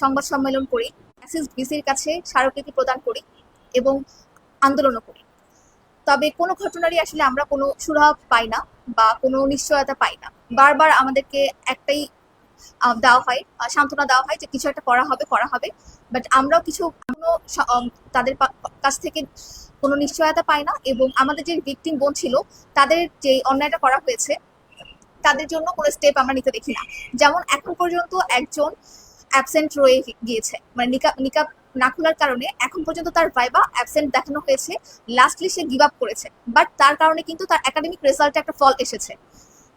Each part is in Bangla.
সংবাদ সম্মেলন করি অ্যাসিস বিসির কাছে স্মারকলিপি প্রদান করি এবং আন্দোলনও করি। তবে কোনো ঘটনারই আসলে আমরা কোনো সুরাহা পাই না বা কোনো নিশ্চয়তা পাই না। বারবার আমাদেরকে একটাই দেওয়া হয় সান্ত্বনা দেওয়া হয় যে কিছু একটা করা হবে করা হবে। বাট আমরাও কিছু কোনো তাদের কাছ থেকে কোনো নিশ্চয়তা পাই না এবং আমাদের যে ভিকটিম বোন ছিল, তাদের যে অন্যায়টা করা হয়েছে, তাদের জন্য কোনো স্টেপ আমরা নিতে দেখি না। যেমন এখন পর্যন্ত একজন অ্যাবসেন্ট রয়ে গিয়েছে। মানে নিকাপ নিকাপ না খোলার কারণে এখন পর্যন্ত তার ভাইবা অ্যাবসেন্ট দেখানো হয়েছে লাস্টলি সে গিভ আপ করেছে। বাট তার কারণে কিন্তু তার একাডেমিক রেজাল্টে একটা ফল এসেছে।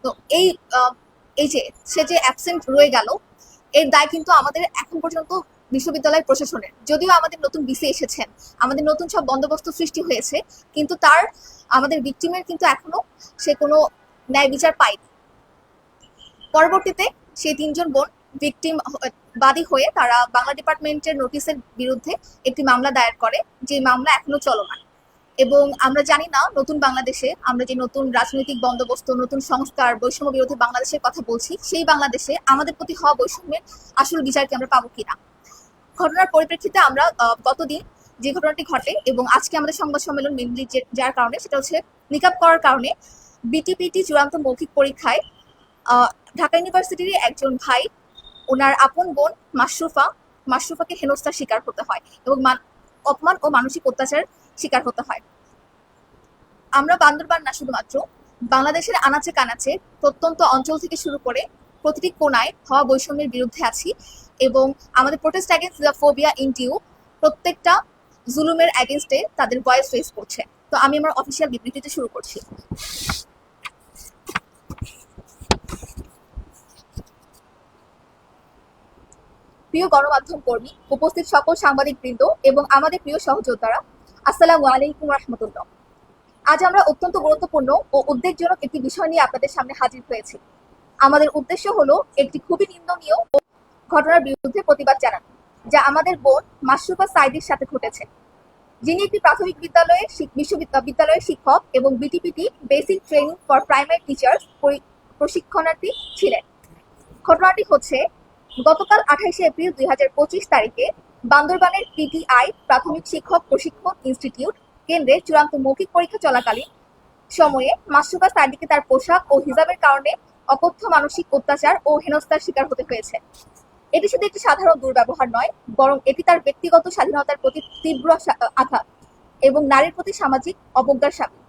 তো এই এই যে, সে যে অ্যাবসেন্ট রয়ে গেল, এর দায় কিন্তু আমাদের এখন পর্যন্ত বিশ্ববিদ্যালয় প্রশাসনের। যদিও আমাদের নতুন বিসি এসেছেন, আমাদের নতুন সব বন্দোবস্ত সৃষ্টি হয়েছে, কিন্তু তার, আমাদের ভিকটিমের কিন্তু এখনও সে কোনো ন্যায় বিচার পায়নি। পরবর্তীতে সেই তিনজন বোন ভিকটিম বাদী হয়ে তারা বাংলা ডিপার্টমেন্টের নোটিশের বিরুদ্ধে একটি মামলা দায়ের করে, যে মামলা এখনও চলমান। এবং আমরা জানি না, নতুন বাংলাদেশে আমরা যে নতুন রাজনৈতিক বন্দোবস্ত, নতুন সংস্কার, বৈষম্য বিরোধী বাংলাদেশের কথা বলছি, সেই বাংলাদেশে আমাদের প্রতি হওয়া বৈষম্যের আসল বিচারকে আমরা পাবো কিনা? ঘটনার পরিপ্রেক্ষিতে আমরা গতদিন যে ঘটনাটি ঘটে এবং আজকে আমাদের সংবাদ সম্মেলন মেনলি যার কারণে, সেটা হচ্ছে নিকাপ করার কারণে বিটিপিটি চূড়ান্ত মৌখিক পরীক্ষায় ঢাকা ইউনিভার্সিটির একজন ভাই ওনার আপন বোন মাশরুফা, মাশরুফাকে হেনস্থার শিকার হতে হয় এবং মান- অপমান ও মানসিক অত্যাচার শিকার হতে হয়। আমরা বান্দরবান না শুধুমাত্র, বাংলাদেশের আনাচে কানাচে প্রত্যন্ত অঞ্চল থেকে শুরু করে প্রতিটি কোনায় হওয়া বৈষম্যের বিরুদ্ধে আছি এবং আমাদের প্রোটেস্ট অ্যাগেন্স্ট ফোবিয়া ইনটিউ প্রত্যেকটা জুলুমের অ্যাগেনস্টে তাদের ভয়েস রেস করছে। তো আমি আমার অফিসিয়াল বিবৃতিতে শুরু করছি। প্রিয় গণমাধ্যম কর্মী, উপস্থিত সকল সাংবাদিক বৃন্দ এবং আমাদের প্রিয় সহযোদ্ধারা, আসসালামু আলাইকুম রহমতুল্লাহ। আজ আমরা অত্যন্ত গুরুত্বপূর্ণ ও উদ্বেগজনক একটি বিষয় নিয়ে আপনাদের সামনে হাজির হয়েছি। আমাদের উদ্দেশ্য হলো একটি খুবই নিন্দনীয় ও ঘটনার বিরুদ্ধে প্রতিবাদ জানানো, যা আমাদের বোন মাশরুফা সাইদির সাথে ঘটেছে। যিনি একটি প্রাথমিক বিদ্যালয়ে শিক- বিশ্ববিদ্যালয় বিদ্যালয়ের শিক্ষক এবং BTPT basic training for primary teachers প্রশিক্ষণার্থী ছিলেন। ঘটনাটি হচ্ছে গতকাল আঠাইশে এপ্রিল দুই হাজার পঁচিশ তারিখে বান্দরবানের পিটিআই প্রাথমিক শিক্ষক প্রশিক্ষণ ইনস্টিটিউট কেন্দ্রে চূড়ান্ত মৌখিক পরীক্ষা চলাকালীন সময়ে মাসুকা সাদিকে তার পোশাক ও হিজাবের কারণে অকথ্য মানসিক অত্যাচার ও হেনস্থার শিকার হতে হয়েছে। এটি শুধু একটি সাধারণ দুর্ব্যবহার নয়, বরং এটি তার ব্যক্তিগত স্বাধীনতার প্রতি তীব্র আঘাত এবং নারীর প্রতি সামাজিক অবজ্ঞার সামিল।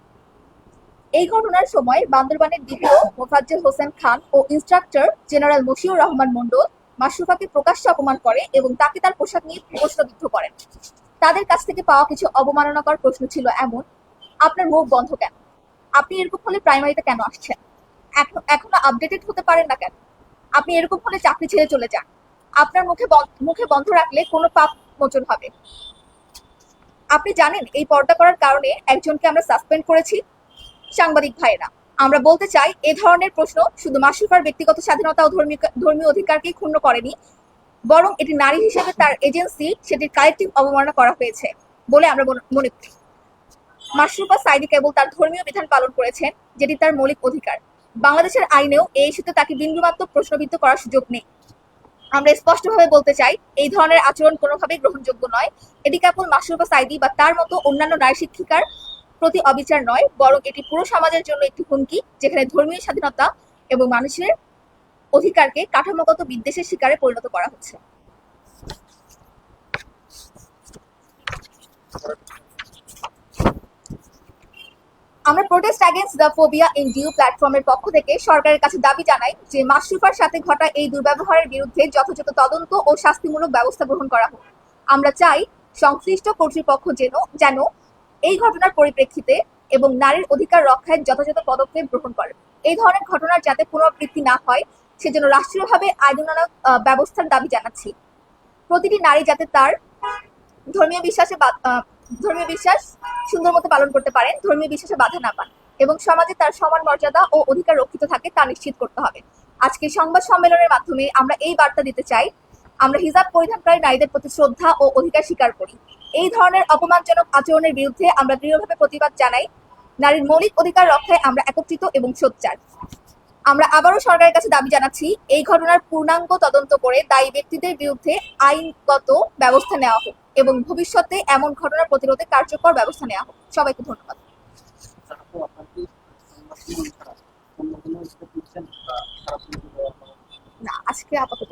এই ঘটনার সময় বান্দরবানের দ্বিতীয় মোফাজ্জল হোসেন খান ও ইনস্ট্রাক্টর জেনারেল মশিউর রহমান মন্ডল মাশরুফাকে প্রকাশ্যে অপমান করে এবং তাকে তার পোশাক নিয়ে প্রশ্নবিদ্ধ করেন তাদের কাছ থেকে পাওয়া কিছু অবমাননাকর প্রশ্ন ছিল এমন, আপনার মুখ বন্ধ কেন? আপনি এরকম হলে প্রাইমারিতে কেন আসছেন? এখন, এখনও আপডেটেড হতে পারেন না কেন? আপনি এরকম হলে চাকরি ছেড়ে চলে যান। আপনার মুখে মুখে বন্ধ রাখলে কোনো পাপ মোচন হবে। আপনি জানেন, এই পর্দা করার কারণে একজনকে আমরা সাসপেন্ড করেছি সাংবাদিক ভাইয়েরা। আমরা বলতে চাই, এ ধরনের প্রশ্ন শুধু মাসুফার ব্যক্তিগত স্বাধীনতা ও ধর্মীয় অধিকারকেই ক্ষুণ্ণ করেনি, বরং এটি নারী হিসেবে তার এজেন্সি, সেটির কালেকটিভ অবমাননা করা হয়েছে বলে আমরা মনে- করি। মাশরুফা সাইদি কেবল তার ধর্মীয় বিধান পালন করেছেন, যেটি তার মৌলিক অধিকার। বাংলাদেশের আইনেও এই ইস্যুতে তাকে বিন্দুমাত্র প্রশ্নবিদ্ধ করার সুযোগ নেই। আমরা স্পষ্টভাবে বলতে চাই, এই ধরনের আচরণ কোনোভাবেই গ্রহণযোগ্য নয়। এটি কেবল মাশরুফা সাইদি বা তার মতো অন্যান্য নারী শিক্ষিকার প্রতি অবিচার নয়, বরং এটি পুরো সমাজের জন্য একটি হুমকি, যেখানে ধর্মীয় স্বাধীনতা এবং মানুষের অধিকারকে কাঠামোগত বিদ্বেষের শিকারে পরিণত করা হচ্ছে। আমরা protest against the phobia in DU প্ল্যাটফর্মের পক্ষ থেকে সরকারের কাছে দাবি জানাই যে মাশরুফার সাথে ঘটা এই দুর্ব্যবহারের বিরুদ্ধে যথাযথ তদন্ত ও শাস্তিমূলক ব্যবস্থা গ্রহণ করা হোক। আমরা চাই সংশ্লিষ্ট কর্তৃপক্ষ যেন যেন এই ঘটনার পরিপ্রেক্ষিতে এবং নারীর অধিকার রক্ষায় যথাযথ পদক্ষেপ গ্রহণ করে। এই ধরনের ঘটনার যাতে পুনরাবৃত্তি না হয় সেজন্য রাষ্ট্রীয়ভাবে আইনানুগ আহ, ব্যবস্থার দাবি জানাচ্ছি। প্রতিটি নারী যাতে তার ধর্মীয় বিশ্বাসে ধর্মীয় বিশ্বাস সুন্দর মতো পালন করতে পারেন ধর্মীয় বিশ্বাসে বাধা না পান এবং সমাজে তার সমান মর্যাদা ও অধিকার রক্ষিত থাকে তা নিশ্চিত করতে হবে। আজকে সংবাদ সম্মেলনের মাধ্যমে আমরা এই বার্তা দিতে চাই আমরা হিজাব পরিধানকারী নারীদের প্রতি শ্রদ্ধা ও অধিকার স্বীকার করি। এই ধরনের অপমানজনক আচরণের বিরুদ্ধে আমরা দৃঢ়ভাবে প্রতিবাদ জানাই। নারীর মৌলিক অধিকার রক্ষায় আমরা একত্রিত এবং সোচ্চার। আমরা আবারও সরকারের কাছে দাবি জানাচ্ছি, এই ঘটনার পূর্ণাঙ্গ তদন্ত করে দায়ী ব্যক্তিদের বিরুদ্ধে আইনগত ব্যবস্থা নেওয়া হোক এবং ভবিষ্যতে এমন ঘটনা প্রতিরোধে কার্যকর ব্যবস্থা নেওয়া হোক। সবাইকে ধন্যবাদ? না, আজকে আপাতত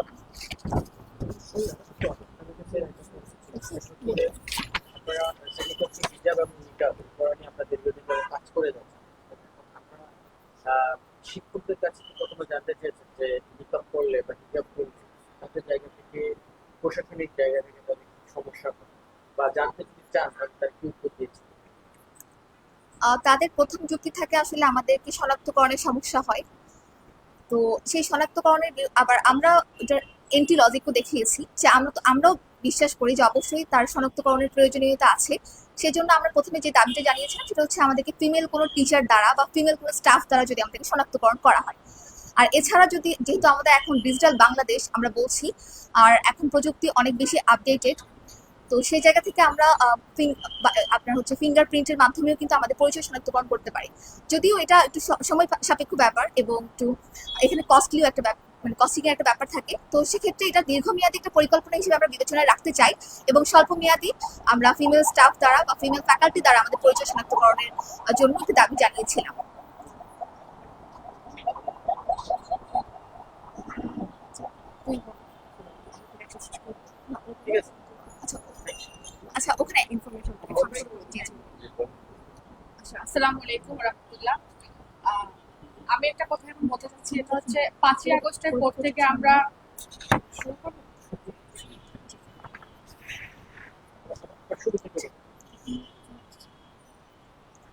তাদের প্রথম যুক্তি থাকে আসলে আমাদেরকে শনাক্তকরণের সমস্যা হয়। তো সেই শনাক্তকরণের আবার আমরা এটার এন্টি লজিকও দেখিয়েছি যে আমরা তো আমরাও বিশ্বাস করি যে অবশ্যই তার শনাক্তকরণের প্রয়োজনীয়তা আছে। সেজন্য আমরা প্রথমে যে দাবিটা জানিয়েছিলাম সেটা হচ্ছে আমাদেরকে ফিমেল কোনো টিচার দ্বারা বা ফিমেল কোনো স্টাফ দ্বারা যদি আমাদেরকে শনাক্তকরণ করা হয়। আর এছাড়া যদি যেহেতু আমাদের এখন ডিজিটাল বাংলাদেশ, আমরা বলছি, আর এখন প্রযুক্তি অনেক বেশি আপডেটেড তো সেই জায়গা থেকে আমরা আপনার হচ্ছে ফিঙ্গারপ্রিন্টের মাধ্যমেও কিন্তু আমাদের পরিচয় শনাক্তকরণ করতে পারি। যদিও এটা একটু সময় সাপেক্ষ ব্যাপার এবং একটু এখানে কস্টলিও একটা ব্যাপার মানে কস্টিং এর একটা ব্যাপার থাকে। তো সেক্ষেত্রে এটা দীর্ঘমেয়াদী একটা পরিকল্পনা হিসেবে আমরা বিবেচনায় রাখতে চাই এবং স্বল্প মেয়াদী আমরা ফিমেল স্টাফ দ্বারা বা ফিমেল ফ্যাকাল্টি দ্বারা আমাদের পরিচয় শনাক্তকরণের জন্য একটি দাবি জানিয়েছিলাম। আচ্ছা ওখানে ইনফরমেশন আচ্ছা আসসালামু আলাইকুম আমি একটা কথা এখন বলতে চাচ্ছি, এটা হচ্ছে পাঁচই আগস্টের পর থেকে আমরা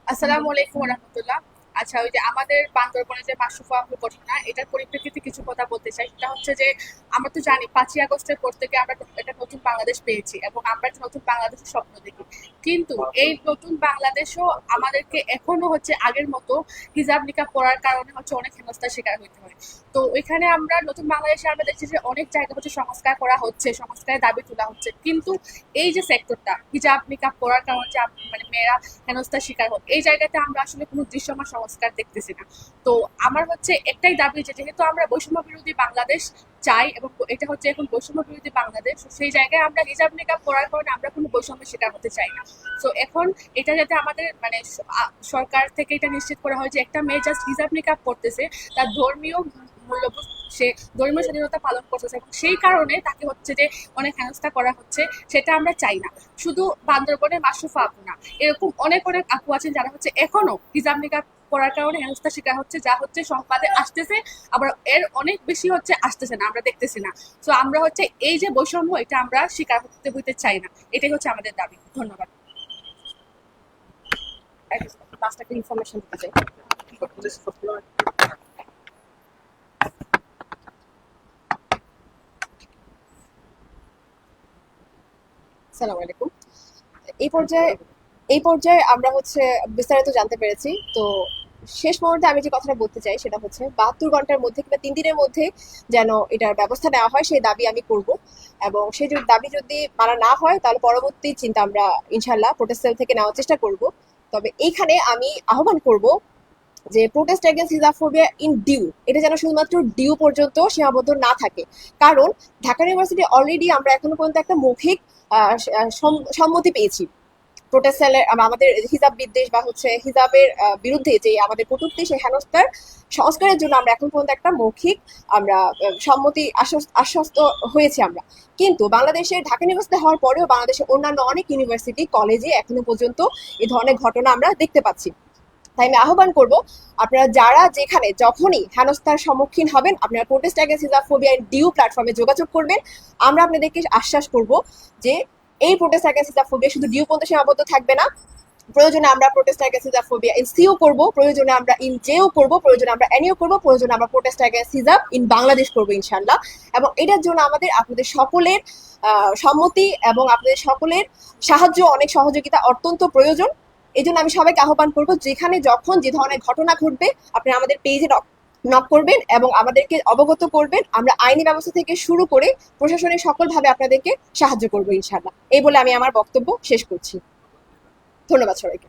আসসালামু আলাইকুম রহমতুল্লাহ। আচ্ছা ওই যে আমাদের বান্দরবনে যে মাসুফা আপুর ঘটনা এটার পরিপ্রেক্ষিতে কিছু কথা বলতে চাই। সেটা হচ্ছে যে, আমরা তো জানি পাঁচই আগস্টের পর থেকে আমরা একটা নতুন বাংলাদেশ পেয়েছি এবং আমরা একটা নতুন বাংলাদেশের স্বপ্ন দেখি। কিন্তু এই নতুন বাংলাদেশও আমাদেরকে এখনও হচ্ছে আগের মতো হিজাব নিকাব পড়ার কারণে হচ্ছে অনেক হেনস্থার শিকার হইতে হয়। তো ওইখানে আমরা নতুন বাংলাদেশে আমরা দেখছি যে অনেক জায়গা হচ্ছে সংস্কার করা হচ্ছে, সংস্কারের দাবি তোলা হচ্ছে। কিন্তু এই যে সেক্টরটা হিজাব নিকাব পড়ার কারণে যে মানে মেয়েরা হেনস্থার শিকার হোক এই জায়গাতে আমরা আসলে কোনো দৃশ্যমান সংস্কার দেখতেছি না। তো আমার হচ্ছে একটাই দাবি যেহেতু আমরা বৈষম্য বিরোধী বাংলাদেশ চাই এবং এটা হচ্ছে এখন বৈষম্য বিরোধী বাংলাদেশ সেই জায়গায় আমরা হিজাব নিকাব করার কারণে আমরা কোনো বৈষম্য শিকার হতে চাই না। তো এখন এটা যাতে আমাদের মানে সরকার থেকে এটা নিশ্চিত করা হয় যে, একটা মেয়ে জাস্ট হিজাব নিকাব করতেছে, তার ধর্মীয় মূল্যবোধ সে ধর্মীয় স্বাধীনতা পালন করতেছে এবং সেই কারণে তাকে হচ্ছে যে অনেক হেনস্থা করা হচ্ছে সেটা আমরা চাই না। শুধু বান্দরবনের মাসুফা আপু না এরকম অনেক অনেক আপু আছেন যারা হচ্ছে এখনও হিজাব নিকাব করার কারণে হেনস্থা শিকার হচ্ছে যা হচ্ছে সংবাদে আসতেছে আবার এর অনেক বেশি হচ্ছে আসতেছে না আমরা দেখতেছি না। তো আমরা হচ্ছে এই যে বৈষম্য এটা আমরা শিকার হতে হইতে চাই না। এটাই হচ্ছে আমাদের দাবি। ধন্যবাদ। লাস্ট একটা ইনফরমেশন দিতে চাই। পুলিশ সবসময় সালাম আলাইকুম। এই পর্যায়ে এই পর্যায়ে আমরা হচ্ছে বিস্তারিত জানতে পেরেছি। তো শেষ মুহূর্তে আমি যে কথাটা বলতে চাই সেটা হচ্ছে বাহাত্তর ঘণ্টার মধ্যে কিংবা তিন দিনের মধ্যে যেন এটার ব্যবস্থা নেওয়া হয়, সেই দাবি আমি করব। এবং সেই দাবি যদি মানা না হয়, তাহলে পরবর্তী চিন্তা আমরা ইনশাল্লাহ প্রোটেস্টেল থেকে নেওয়ার চেষ্টা করব। তবে এইখানে আমি আহ্বান করব যে protest against hijabophobia in DU এটা যেন শুধুমাত্র ডিউ পর্যন্ত সীমাবদ্ধ না থাকে। কারণ ঢাকা ইউনিভার্সিটি অলরেডি আমরা এখনও পর্যন্ত একটা মৌখিক সম্মতি পেয়েছি। প্রোটেস্টালের আমাদের হিজাব বিদ্বেষ বা হচ্ছে হিজাবের বিরুদ্ধে যে আমাদের কটূক্তি, সেই হেনস্থার সংস্কারের জন্য আমরা এখন পর্যন্ত একটা মৌখিক আমরা সম্মতি আশ্বস্ত- হয়েছি আমরা। কিন্তু বাংলাদেশের ঢাকা ইউনিভার্সিটি হওয়ার পরেও বাংলাদেশের অন্যান্য অনেক ইউনিভার্সিটি কলেজে এখনও পর্যন্ত এই ধরনের ঘটনা আমরা দেখতে পাচ্ছি। তাই আমি আহ্বান করব, আপনারা যারা যেখানে যখনই হেনস্থার সম্মুখীন হবেন, আপনারা প্রোটেস্ট অ্যাগেন্স্ট হিজাফোবিয়া ডিউ প্ল্যাটফর্মে যোগাযোগ করবেন। আমরা আপনাদেরকে আশ্বাস করব যে এই প্রোটেস্ট অ্যাগেন্স্ট হিজাফোবিয়া শুধু ডিউ পর্যন্ত সীমাবদ্ধ থাকবে না। প্রয়োজনে আমরা প্রোটেস্ট অ্যাগেন্স্ট হিজাফোবিয়া ইন সিও করব, প্রয়োজনে আমরা ইন জেও করব, প্রয়োজনে আমরা এনিও করব, প্রয়োজনে আমরা protest against hijab in Bangladesh করব ইনশাল্লাহ এবং এটার জন্য আমাদের আপনাদের সকলের সম্মতি এবং আপনাদের সকলের সাহায্য, অনেক সহযোগিতা অত্যন্ত প্রয়োজন। এই জন্য আমি সবাইকে আহ্বান করব, যেখানে যখন যে ধরনের ঘটনা ঘটবে, আপনি আমাদের পেজে নক করবেন এবং আমাদেরকে অবগত করবেন। আমরা আইনি ব্যবস্থা থেকে শুরু করে প্রশাসনের সকলভাবে আপনাদেরকে সাহায্য করব ইনশাল্লাহ এই বলে আমি আমার বক্তব্য শেষ করছি। ধন্যবাদ সবাইকে।